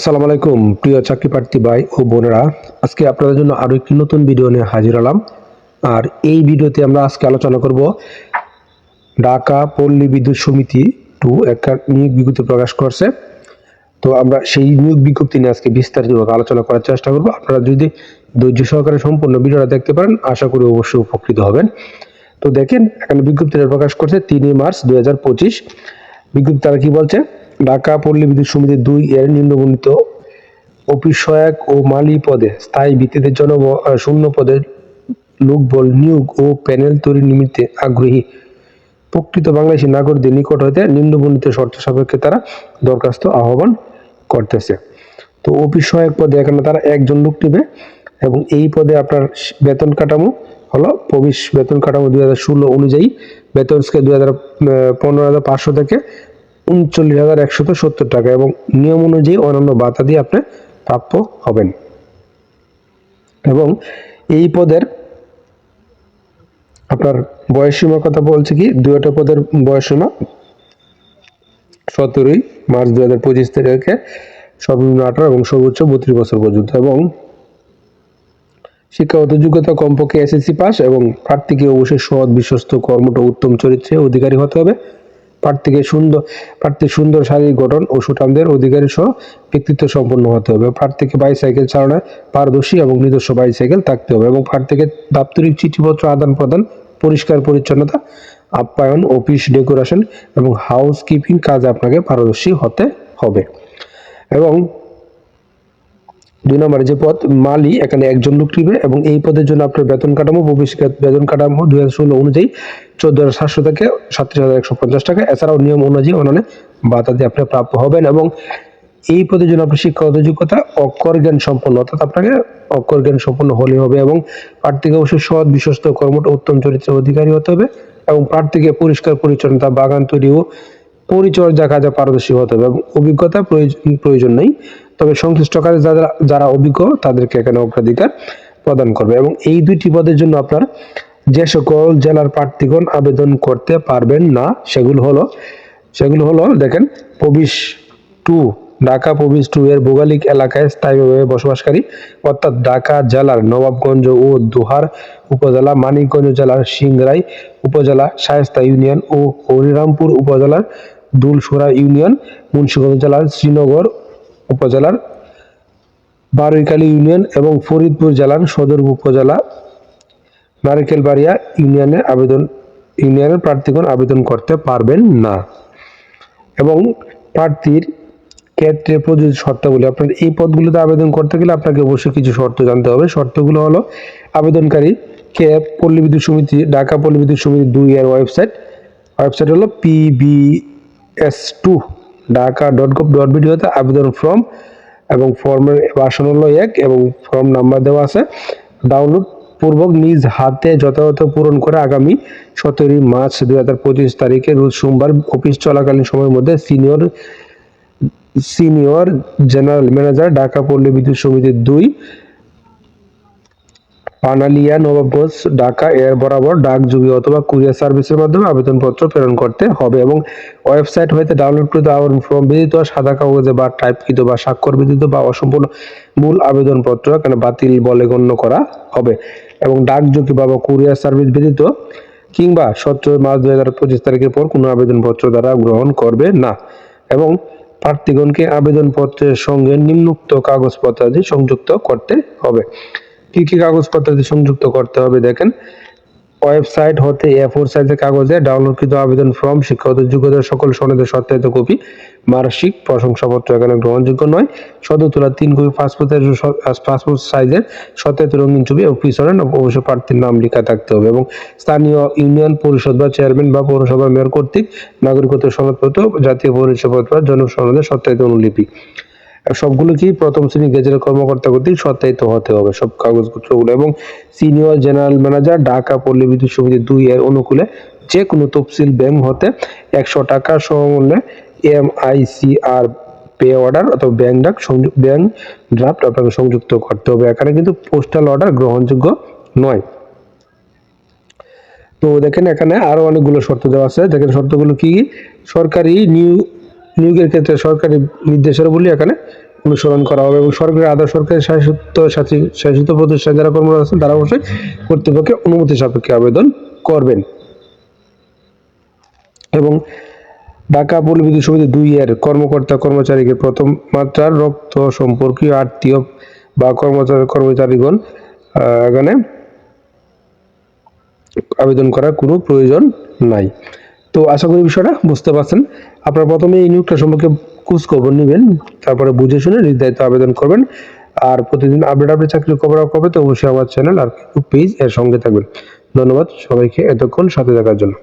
আসসালামু আলাইকুম, প্রিয় চাকরি প্রার্থী ভাই ও বোনেরা। আজকে আপনাদের জন্য আরও একটি নতুন ভিডিও নিয়ে হাজির হলাম। আর এই ভিডিওতে আমরা আজকে আলোচনা করব ঢাকা পল্লী বিদ্যুৎ সমিতি টু একটা নিয়োগ বিজ্ঞপ্তি প্রকাশ করছে। তো আমরা সেই নিয়োগ বিজ্ঞপ্তি নিয়ে আজকে বিস্তারিতভাবে আলোচনা করার চেষ্টা করব। আপনারা যদি ধৈর্য সহকারে সম্পূর্ণ ভিডিওটা দেখতে পারেন, আশা করি অবশ্যই উপকৃত হবেন। তো দেখেন, এখানে বিজ্ঞপ্তিটা প্রকাশ করছে তিনই মার্চ দু হাজার পঁচিশ। বিজ্ঞপ্তি তারা কি বলছে? ঢাকা পল্লী বিদ্যুৎ সমিতি দুই এর নিম্নবর্ণিত অফিস সহায়ক ও মালি পদে স্থায়ী ভিত্তিতে জন শূন্য পদে লোকবল নিয়োগ ও প্যানেল তৈরির নিমিত্তে আগ্রহী প্রকৃত বাংলাদেশি নাগরিকদের নিকট হইতে নিম্নবর্ণিত শর্ত সাপেক্ষে তারা দরখাস্ত আহ্বান করতেছে। তো অফিস সহায়ক পদে এখানে তারা একজন লোক নেবে এবং এই পদে আপনার বেতন কাঠামো হলো প্রবেশ বেতন কাঠামো দুই হাজার ষোলো অনুযায়ী বেতন স্কেল দুই হাজার পনেরো হাজার পাঁচশো থেকে উনচল্লিশ হাজার একশত সত্তর টাকা এবং নিয়ম অনুযায়ী অন্যান্য ভাতা দিয়ে আপনি প্রাপ্য হবেন। এবং এই পদের আপনার বয়সসীমার কথা বলছে কি? দুইটা পদের বয়সসীমা সতেরোই মার্চ দু হাজার পঁচিশ থেকে সর্বনিম্ন আঠারো এবং সর্বোচ্চ বত্রিশ বছর পর্যন্ত। এবং শিক্ষাগত যোগ্যতা কমপক্ষে এসএসসি পাস এবং প্রার্থীকে অবশ্যই সৎ, বিশ্বস্ত কর্মটা উত্তম চরিত্রে অধিকারী হতে হবে। প্রার্থীকে সুন্দর, প্রার্থীর সুন্দর শারীরিক গঠন ও সুঠামদের অধিকারী সহ ব্যক্তিত্ব সম্পন্ন হতে হবে। প্রার্থীকে বাইসাইকেল চালানোয় পারদর্শী এবং নিজস্ব বাইসাইকেল থাকতে হবে এবং প্রার্থীকে দাপ্তরিক চিঠিপত্র আদান প্রদান, পরিষ্কার পরিচ্ছন্নতা, আপ্যায়ন অফিস ডেকোরেশন এবং হাউস কিপিং কাজে আপনাকে পারদর্শী হতে হবে। এবং দুই নম্বরে যে পদ মালি, এখানে একজন লোক নিবে এবং এই পদের জন্য আপনার বেতন কাঠামো, ভবিষ্যৎ বেতন কাঠামো দুই হাজার ষোলো অনুযায়ী চোদ্দ হাজার সাতশো থেকে সাতত্রিশ হাজার একশো পঞ্চাশ টাকা। এছাড়াও নিয়ম অনুযায়ী অন্যান্য ভাতা দিয়ে আপনি প্রাপ্য হবেন এবং এই পদের জন্য আপনার শিক্ষাগত যোগ্যতা অক্ষর জ্ঞান সম্পন্ন, অর্থাৎ আপনাকে অক্ষর জ্ঞান সম্পন্ন হলে হবে এবং প্রার্থীকে অবশ্যই সৎ, বিশ্বস্ত, কর্মঠ, উত্তম চরিত্রের অধিকারী হতে হবে এবং প্রার্থীকে পরিষ্কার, পরিচ্ছন্নতা, বাগান তৈরি ও পরিচর্যা কাজে পারদর্শী হতে হবে এবং অভিজ্ঞতা প্রয়োজন প্রয়োজন নেই। তবে সংশ্লিষ্ট কাজে যারা যারা অভিজ্ঞ, তাদেরকে এখানে অগ্রাধিকার প্রদান করবে এবং এই দুইটি পদের জন্য আপনার যে সকল জেলার প্রার্থীগণ আবেদন করতে পারবেন না, সেগুলো হলো সেগুলো হলো, দেখেন, প্রবিশ টু, ঢাকা প্রবিশ টু এর ভৌগোলিক এলাকায় স্থায়ীভাবে বসবাসকারী, অর্থাৎ ঢাকা জেলার নবাবগঞ্জ ও দোহার উপজেলা, মানিকগঞ্জ জেলার সিংরাই উপজেলা, শায়েস্তা ইউনিয়ন ও হরিরামপুর উপজেলার দুলসুরা ইউনিয়ন, মুন্সিগঞ্জ জেলার শ্রীনগর উপজেলার বারৈখালী ইউনিয়ন এবং ফরিদপুর জেলার সদর উপজেলা নারিকেলবাড়িয়া ইউনিয়নের আবেদন, ইউনিয়নের প্রার্থীগণ আবেদন করতে পারবেন না। এবং প্রার্থীর ক্ষেত্রে প্রযোজ্য শর্তাবলী, আপনার এই পদগুলোতে আবেদন করতে গেলে আপনাকে অবশ্যই কিছু শর্ত জানতে হবে। শর্তগুলো হলো আবেদনকারী কে পল্লী বিদ্যুৎ সমিতি, ঢাকা পল্লী বিদ্যুৎ সমিতি দুই এর ওয়েবসাইট। ওয়েবসাইট হলো PBS two. Dhaka dot gov dot BD হতে আবেদন ফর্ম এবং ফর্মের বাসন হলো এক এবং ফর্ম নাম্বার দেওয়া আছে। ডাউনলোড পূর্বক নিজ হাতে যথাযথ পূরণ করে আগামী সতেরোই মার্চ দুই হাজার পঁচিশ তারিখে রোজ সোমবার অফিস চলাকালীন সময়ের মধ্যে senior senior general manager, Dhaka Palli Bidyut সমিতির দুই পানালিয়া নবাবগঞ্জ, ঢাকা, এর বরাবর ডাকযোগে অথবা কুরিয়ার সার্ভিসের মাধ্যমে আবেদনপত্র প্রেরণ করতে হবে এবং ওয়েবসাইট হইতে ডাউনলোডকৃত আবেদন ফর্ম ব্যতীত সাদা কাগজে বা টাইপকৃত বা স্বাক্ষর ব্যতীত বা অসম্পূর্ণ মূল আবেদনপত্র এখানে বাতিল বলে গণ্য করা হবে এবং ডাক ডাকযোগে বা কুরিয়ার সার্ভিস ব্যতীত কিংবা সতেরো মার্চ দুই হাজার পঁচিশ তারিখের পর কোনো আবেদনপত্র দ্বারা গ্রহণ করবে না এবং প্রার্থীগণকে আবেদনপত্রের সঙ্গে নিম্নোক্ত কাগজপত্রাদি সংযুক্ত করতে হবে। কি কি কাগজপত্রাদি সংযুক্ত করতে হবে দেখেন? ওয়েবসাইট হতে এ ফোর সাইজের কাগজে ডাউনলোডকৃত আবেদন ফর্ম, শিক্ষাগত যোগ্যতার সকল সনদের সত্যায়িত কপি মার্কশিট প্রশংসাপত্র এখানে গ্রহণযোগ্য নয়। সদ্য তোলা তিন কপি পাসপোর্টের পাসপোর্ট সাইজের সত্যায়িত রঙিন ছবি ও পিছনে অবশ্য প্রার্থীর নাম লেখা থাকতে হবে এবং স্থানীয় ইউনিয়ন পরিষদ বা চেয়ারম্যান বা পৌরসভা মেয়র কর্তৃক নাগরিকত্ব সনদপত্র, জাতীয় পরিচয়পত্র বা জনসনদের সত্যায়িত অনুলিপি। সবগুলো কি প্রথম শ্রেণি গেজের কর্মকর্তা কর্তৃক সত্যায়িত হতে হবে? সব কাগজপত্রগুলো এবং সিনিয়র জেনারেল ম্যানেজার, ঢাকা পল্লী বিদ্যুৎ সমিতি দুই এর অনুকূলে যে কোনো তফসিল ব্যাংক হতে একশো টাকা সমমূল্যে M I C R pay order অথবা ব্যাংক ডাক সংযুক্ত ব্যাংক ড্রাফট আপনাকে সংযুক্ত করতে হবে। এখানে কিন্তু পোস্টাল অর্ডার গ্রহণযোগ্য নয়। তো দেখেন এখানে আরও অনেকগুলো শর্ত দেওয়া আছে। দেখেন শর্তগুলো কি? সরকারি নিয়োগ নিয়োগের ক্ষেত্রে সরকারি নির্দেশাবলী এখানে অনুসরণ করা হবে এবং সরকারি আধা সরকারি শাসিত শাসি- শাসিত প্রতিষ্ঠান যারা কর্মরত আছেন, তারা অবশ্যই কর্তৃপক্ষের অনুমতি সাপেক্ষে আবেদন করবেন। এবং ঢাকা পল্লী সমিতি দুই এর কর্মকর্তা কর্মচারীকে প্রথম মাত্রার রক্ত সম্পর্কীয় আত্মীয় বা কর্মচারী, কর্মচারীগণ এখানে আবেদন করার কোনো প্রয়োজন নাই। তো আশা করি বিষয়টা বুঝতে পারছেন। আপনারা প্রথমে এই নিয়োগটা সম্পর্কে খোঁজ খবর নেবেন, তারপরে বুঝে শুনে নির্ধারিত আবেদন করবেন। আর প্রতিদিন আপডেট আপডেট চাকরির খবর পাবে তো অবশ্যই আমার চ্যানেল আর পেজ এর সঙ্গে থাকবেন। ধন্যবাদ সবাইকে এতক্ষণ সাথে থাকার জন্য।